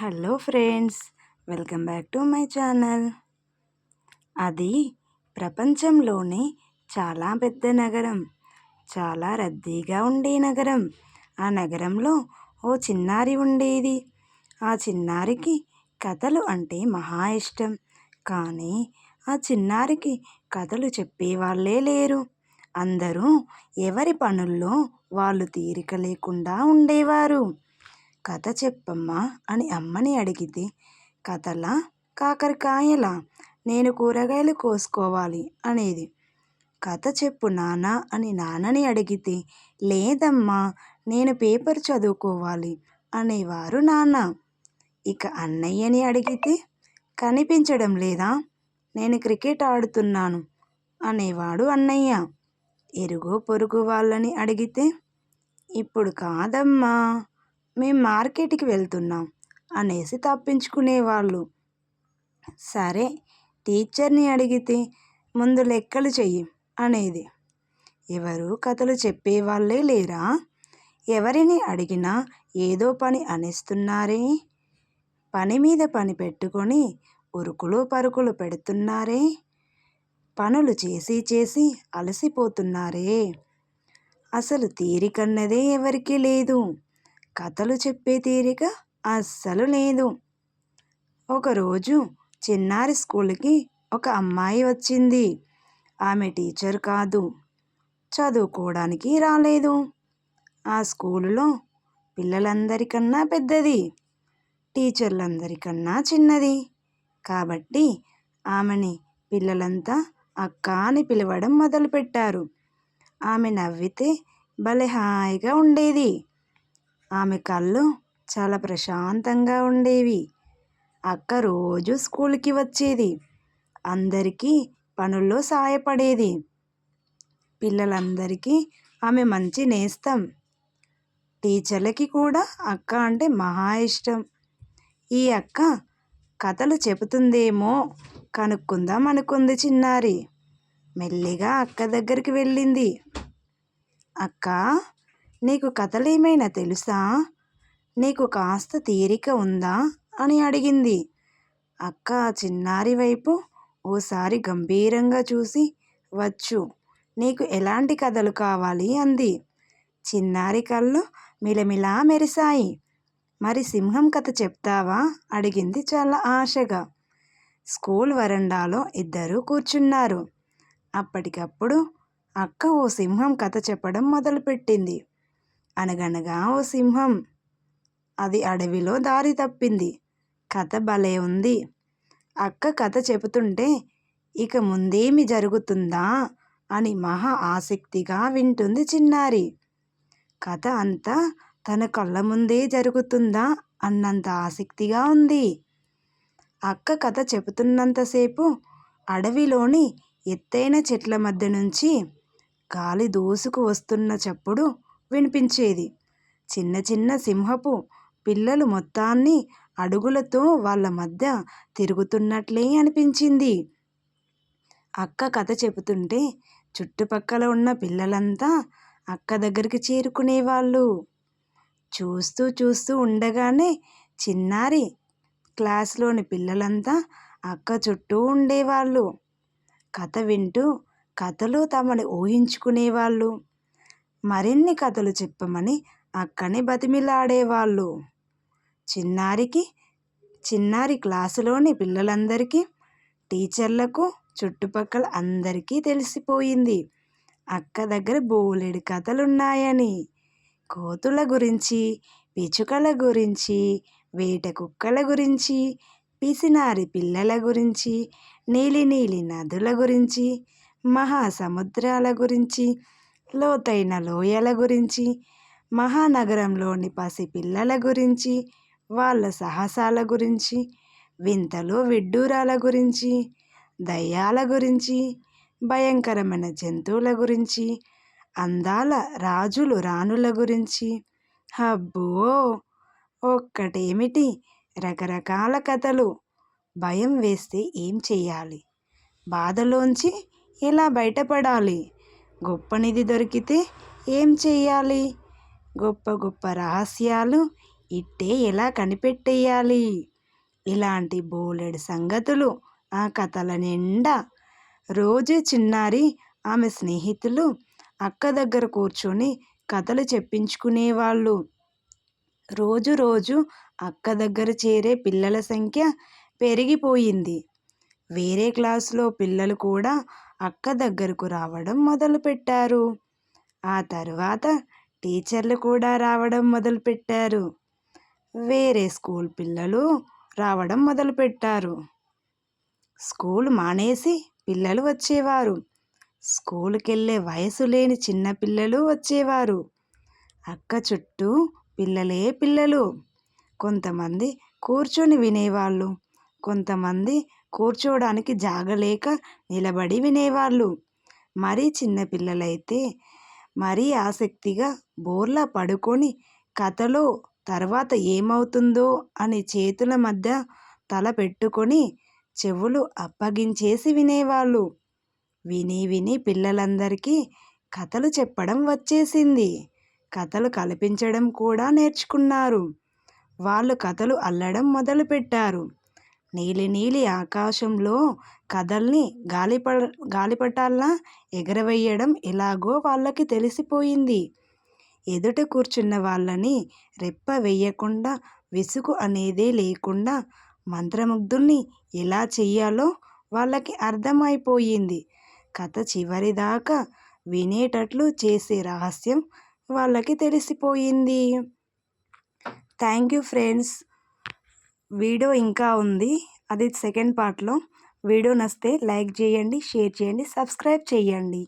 Hello friends welcome back to my channel. అది ప్రపంచంలోనే చాలా పెద్ద నగరం చాలా రద్దీగా ఉండే నగరం. ఆ నగరంలో ఓ చిన్నారి ఉండేది. ఆ చిన్నారికి కథలు అంటే మహా ఇష్టం. కానీ ఆ చిన్నారికి కథలు చెప్పేవాళ్ళే లేరు. అందరూ ఎవరి పనుల్లో వాళ్ళు తీరిక లేకుండా ఉండేవారు. కథ చెప్పమ్మా అని అమ్మని అడిగితే కథలా? కాకరకాయలా? నేను కూరగాయలు కోసుకోవాలి అనేది. కథ చెప్పు నానా అని నాన్నని అడిగితే లేదమ్మా నేను పేపర్ చదువుకోవాలి అనేవారు నాన్న. ఇక అన్నయ్యని అడిగితే కనిపించడం లేదా? నేను క్రికెట్ ఆడుతున్నాను అనేవాడు అన్నయ్య. ఎరుగు పొరుగు వాళ్ళని అడిగితే ఇప్పుడు కాదమ్మా. మేం మార్కెట్కి వెళ్తున్నాం అనేసి తప్పించుకునేవాళ్ళు సరే టీచర్ని అడిగితే ముందు లెక్కలు చెయ్యి అనేది. ఎవరు కథలు చెప్పేవాళ్ళే లేరా? ఎవరిని అడిగినా ఏదో పని అనేస్తున్నారే? పని మీద పని పెట్టుకొని ఉరుకులు పరుకులు పెడుతున్నారే? పనులు చేసి చేసి అలసిపోతున్నారే? అసలు తీరికన్నదే ఎవరికీ లేదు. కథలు చెప్పే తీరిక అస్సలు లేదు. ఒకరోజు చిన్నారి స్కూల్కి ఒక అమ్మాయి వచ్చింది. ఆమె టీచర్ కాదు. చదువుకోవడానికి రాలేదు. ఆ స్కూలులో పిల్లలందరికన్నా పెద్దది టీచర్లందరికన్నా చిన్నది. కాబట్టి ఆమెని పిల్లలంతా అక్క అని పిలవడం మొదలుపెట్టారు. ఆమె నవ్వితే భలే హాయిగా ఉండేది. ఆమె కళ్ళు చాలా ప్రశాంతంగా ఉండేవి. అక్క రోజు స్కూల్కి వచ్చేది. అందరికీ పనుల్లో సాయపడేది. పిల్లలందరికీ ఆమె మంచి నేస్తం. టీచర్లకి కూడా అక్క అంటే మహా ఇష్టం. ఈ అక్క కథలు చెబుతుందేమో కనుక్కుందాం అనుకుంది చిన్నారి. మెల్లిగా అక్క దగ్గరికి వెళ్ళింది. అక్క నీకు కథలేమైనా తెలుసా? నీకు కాస్త తీరిక ఉందా? అని అడిగింది. అక్క చిన్నారి వైపు ఓసారి గంభీరంగా చూసి వచ్చు నీకు ఎలాంటి కథలు కావాలి? అంది. చిన్నారి కళ్ళు మిలమిలా మెరిశాయి. మరి సింహం కథ చెప్తావా? అడిగింది చాలా ఆశగా. స్కూల్ వరండాలో ఇద్దరూ కూర్చున్నారు. అప్పటికప్పుడు అక్క ఓ సింహం కథ చెప్పడం మొదలుపెట్టింది. అనగనగా ఓ సింహం. అది అడవిలో దారి తప్పింది. కథ భలే ఉంది. అక్క కథ చెబుతుంటే ఇక ముందేమి జరుగుతుందా? అని మహా ఆసక్తిగా వింటుంది చిన్నారి. కథ అంతా తన కళ్ళ ముందే జరుగుతుందా అన్నంత ఆసక్తిగా ఉంది. అక్క కథ చెబుతున్నంతసేపు అడవిలోని ఎత్తైన చెట్ల మధ్య నుంచి గాలి దూసుకు వస్తున్న చప్పుడు వినిపించేది. చిన్న చిన్న సింహపు పిల్లలు మొత్తాన్ని అడుగులతో వాళ్ళ మధ్య తిరుగుతున్నట్లే అనిపించింది. అక్క కథ చెబుతుంటే చుట్టుపక్కల ఉన్న పిల్లలంతా అక్క దగ్గరికి చేరుకునేవాళ్ళు. చూస్తూ చూస్తూ ఉండగానే చిన్నారి క్లాస్లోని పిల్లలంతా అక్క చుట్టూ ఉండేవాళ్ళు. కథ వింటూ కథలు తమని ఊహించుకునేవాళ్ళు. మరిన్ని కథలు చెప్పమని అక్కని బతిమిలాడేవాళ్ళు. చిన్నారికి చిన్నారి క్లాసులోని పిల్లలందరికీ టీచర్లకు చుట్టుపక్కల అందరికీ తెలిసిపోయింది. అక్క దగ్గర బోలెడు కథలున్నాయని. కోతుల గురించి పిచుకల గురించి వేట కుక్కల గురించి పిసినారి పిల్లల గురించి నీలి నీలి నదుల గురించి మహాసముద్రాల గురించి లోతైన లోయల గురించి మహానగరంలోని పసిపిల్లల గురించి వాళ్ళ సాహసాల గురించి వింతలు విడ్డూరాల గురించి దయ్యాల గురించి భయంకరమైన జంతువుల గురించి అందాల రాజులు రాణుల గురించి. అబ్బో! ఒక్కటేమిటి? రకరకాల కథలు. భయం వేస్తే ఏం చెయ్యాలి? బాధలోంచి ఎలా బయటపడాలి? గొప్ప నిధి దొరికితే ఏం చెయ్యాలి? గొప్ప గొప్ప రహస్యాలు ఇట్టే ఎలా కనిపెట్టేయాలి? ఇలాంటి బోలెడు సంగతులు ఆ కథల నిండా రోజు చిన్నారి ఆమె స్నేహితులు అక్క దగ్గర కూర్చొని కథలు చెప్పించుకునేవాళ్ళు. రోజు రోజు అక్క దగ్గర చేరే పిల్లల సంఖ్య పెరిగిపోయింది. వేరే క్లాసులో పిల్లలు కూడా అక్క దగ్గరకు రావడం మొదలుపెట్టారు. ఆ తర్వాత టీచర్లు కూడా రావడం మొదలుపెట్టారు. వేరే స్కూల్ పిల్లలు రావడం మొదలుపెట్టారు. స్కూల్ మానేసి పిల్లలు వచ్చేవారు. స్కూల్కి వెళ్ళే వయసు లేని చిన్నపిల్లలు వచ్చేవారు. అక్క చుట్టూ పిల్లలే పిల్లలు. కొంతమంది కూర్చొని వినేవాళ్ళు. కొంతమంది కూర్చోవడానికి జాగలేక నిలబడి వినేవాళ్ళు. మరీ చిన్నపిల్లలైతే మరీ ఆసక్తిగా బోర్లా పడుకొని కథలో తర్వాత ఏమవుతుందో అని చేతుల మధ్య తల పెట్టుకొని చెవులు అప్పగించేసి వినేవాళ్ళు. విని విని పిల్లలందరికీ కథలు చెప్పడం వచ్చేసింది. కథలు కల్పించడం కూడా నేర్చుకున్నారు. వాళ్ళు కథలు అల్లడం మొదలుపెట్టారు. నీలి నీలి ఆకాశంలో కథల్ని గాలిప గాలిపటాల్లా ఎగరవేయడం ఎలాగో వాళ్ళకి తెలిసిపోయింది. ఎదుట కూర్చున్న వాళ్ళని రెప్ప వేయకుండా విసుగు అనేదే లేకుండా మంత్రముగ్ధుల్ని ఎలా చెయ్యాలో వాళ్ళకి అర్థమైపోయింది. కథ చివరిదాకా వినేటట్లు చేసే రహస్యం వాళ్ళకి తెలిసిపోయింది. Thank you friends. వీడియో ఇంకా ఉంది. అది సెకండ్ పార్ట్లో. వీడియో నచ్చితే లైక్ చేయండి షేర్ చేయండి సబ్స్క్రైబ్ చేయండి.